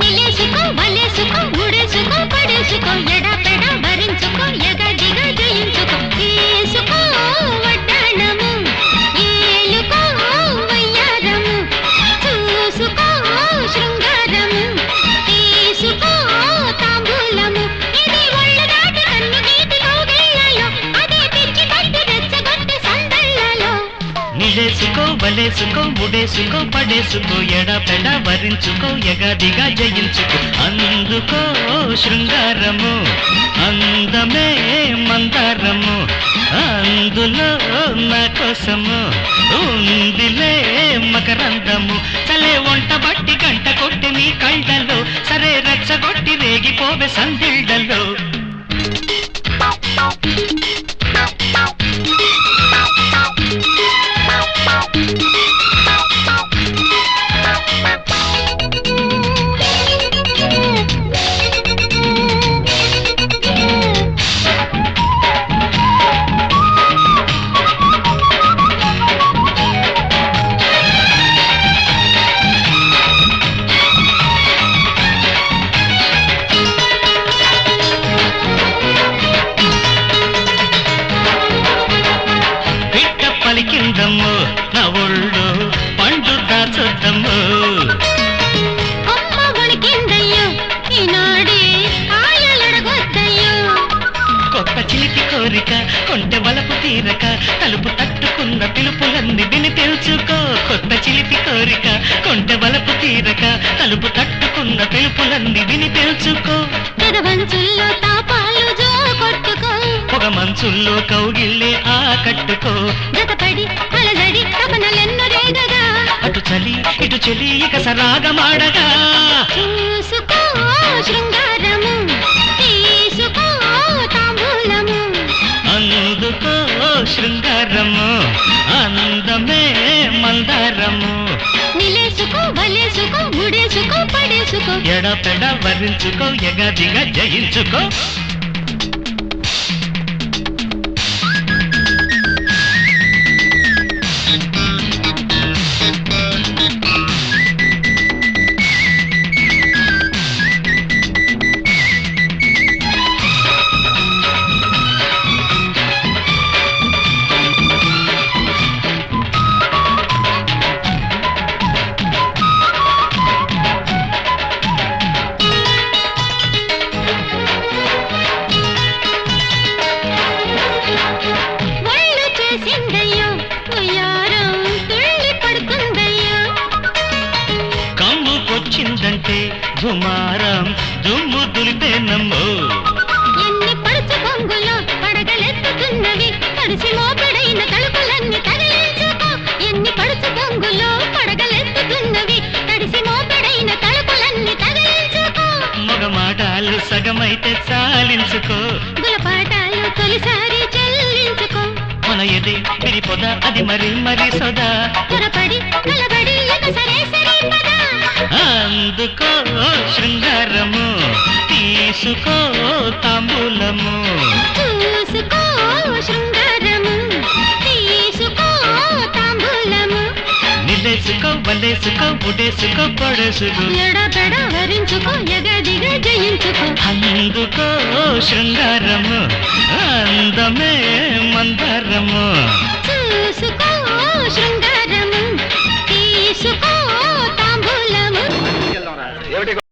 నిలేసుకో వలేసుకో ముడేసుకో పడేసుకో ఎడా పెడా భరించుకో నిలేసుకో వలేసుకో ఉడేసుకో పడేసుకో ఎడపెడ వరించుకో ఎగదిగా జయించుకో. అందుకో శృంగారము అందమే మందారము. అందులో నా కోసము ఉందిలే మకరందము. చలే వంట బట్టి గంట కొట్టి నీ కళ్ళలో సరే రెచ్చగొట్టి రేగిపోవే సందిళ్ళలో. తీరక తలుపు తట్టుకున్న పిలుపులన్నీ విని తెలుసుకో. కొత్త చిలిపి కోరిక కొంటె వలపు తీరక తలుపు తట్టుకున్న పిలుపులన్నీ విని తెలుసుకో. పెదవంచుల్లో తాపాలు జో కొట్టుకో. పొగ మంచుల్లో కౌగిల్లే ఆ కట్టుకో. జతపడి అలజడి తపనలెన్నో రేగగా. అటు చలి ఇటు చెలి ఇక సరాగమాడగా. చూసుకో శృంగారము నిలేసుకో వలేసుకో ముడేసుకో పడేసుకో. ఎడపెడ వరించుకో ఎగదిగా జయించుకో. కమ్ముకొచ్చిందంటే దుమారం దుమ్ము దులిపేనమ్మో ఎన్ని పడుచు కొంగులో పడగలెత్తుతున్నవి తడిసి మోపెడైన తలుపులన్నీ తగిలించుకో ఎన్ని పడుచు కొంగులో పడగలెత్తుతున్నవి తడిసి మోపెడైన తలుపులన్నీ తగిలించుకో మగ మాటలు సగమైతే చాలించుకో. గులపాటాలు తొలిసారి చెల్లించుకో మన ఎదే? విడిపొద అది మరి మరి సొదా? త్వరపడి కలబడి ఇక సరే సరే పద? అందుకో శృంగారము తీసుకో తాంబూలము. చూసుకో శృంగారము తీసుకో తాంబూలము. నిలేసుకో వలేసుకో బుడేసుకో పొడేసుకో. ఎడబెడ వరించుకో ఎగదిగా జయించుకో. అందుకో శృంగారము అందమే మందారము